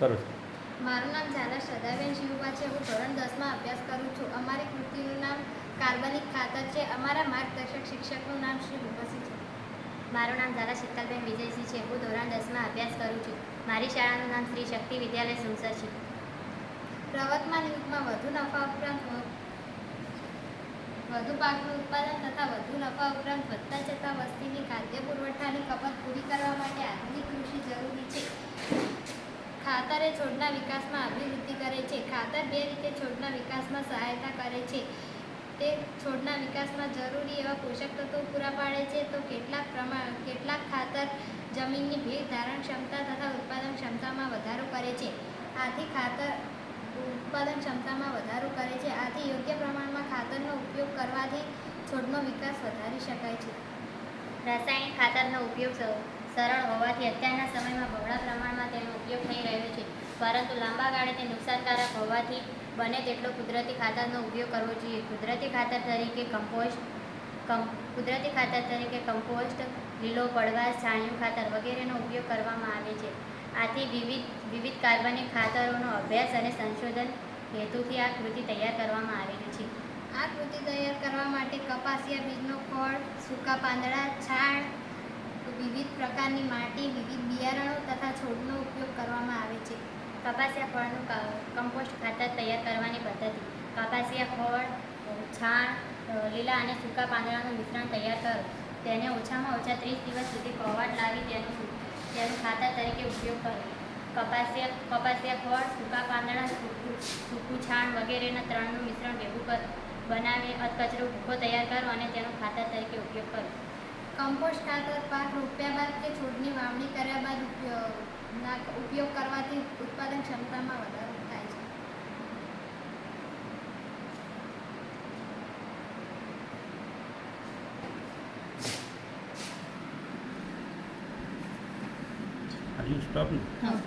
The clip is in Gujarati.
કરો છો. મારું નામ ઝાલા શ્રદ્ધાબેન શિવભા છે. હું ધોરણ દસમાં અભ્યાસ કરું છું. અમારી કૃતિનું નામ કાર્બનિક ખાતર છે. અમારા માર્ગદર્શક શિક્ષકનું નામ શ્રી ભૂપતસિંહ છે. મારું નામ ઝાલા શીતલબેન વિજયસિંહ છે. હું ધોરણ દસમાં અભ્યાસ કરું છું. મારી શાળાનું નામ શ્રી શક્તિ વિદ્યાલય સુમસર છે. પ્રવર્તમાન યુગમાં વધુ નફા ઉપરાંત વધુ પાકનું ઉત્પાદન તથા વધુ નફા ઉપરાંત ખાતર છોડના વિકાસમાં અભિવૃદ્ધિ કરે છે. ખાતર બે રીતે છોડના વિકાસમાં સહાયતા કરે છે. તે છોડના વિકાસમાં જરૂરી એવા પોષક તત્વો પૂરા પાડે છે તો કેટલાક પ્રમાણ કેટલાક ખાતર જમીનની ભેજ ધારણ ક્ષમતા તથા ઉત્પાદન ક્ષમતામાં વધારો કરે છે. આથી ખાતર ઉત્પાદન ક્ષમતામાં વધારો કરે છે. આથી યોગ્ય પ્રમાણમાં ખાતરનો ઉપયોગ કરવાથી છોડનો વિકાસ વધારી શકાય છે. રાસાયણિક ખાતરનો ઉપયોગ સરળ હોવાથી અત્યારના સમયમાં બહોળા પ્રમાણમાં તેનો ઉપયોગ થઈ રહ્યો છે. પરંતુ લાંબા ગાળે તે નુકસાનકારક હોવાથી બને તેટલો કુદરતી ખાતરનો ઉપયોગ કરવો જોઈએ. કુદરતી ખાતર તરીકે કમ્પોસ્ટ, કમ, કુદરતી ખાતર તરીકે કમ્પોસ્ટ, લીલો પડવાશ છાણિયું ખાતર વગેરેનો ઉપયોગ કરવામાં આવે છે. આથી વિવિધ વિવિધ કાર્બનિક ખાતરોનો અભ્યાસ અને સંશોધન હેતુથી આ કૃતિ તૈયાર કરવામાં આવેલી છે. આ કૃતિ તૈયાર કરવા માટે કપાસિયા બીજનો ખોળ સૂકા પાંદડા, છાણ વિવિધ પ્રકારની માટી, વિવિધ બિયારણો તથા છોડનો ઉપયોગ કરવામાં આવે છે. કપાસિયા ફળનું કમ્પોસ્ટ ખાતર તૈયાર કરવાની પદ્ધતિ. કપાસિયા ફળ, છાણ લીલા અને સૂકા પાંદડાનું મિશ્રણ તૈયાર કરો. તેને ઓછામાં ઓછા ત્રીસ દિવસ સુધી પવાટ લાવી તેનું તેનું ખાતર તરીકે ઉપયોગ કરો. કપાસિયા કપાસિયા ફળ, સૂકા પાંદડા, સૂકું સૂકું છાણ વગેરેના ત્રણનું મિશ્રણ ભેગું બનાવી અધકચરો ભૂકો તૈયાર કરો અને તેનો ખાતર તરીકે ઉપયોગ કરો. કમ્પોસ્ટ ખાતર પાક રોપ્યા બાદ કે છોડની વાવણી કર્યા બાદ ઉપયોગ ના ઉપયોગ કરવાથી ઉત્પાદન ક્ષમતામાં વધારો થાય છે Are you stopping? હા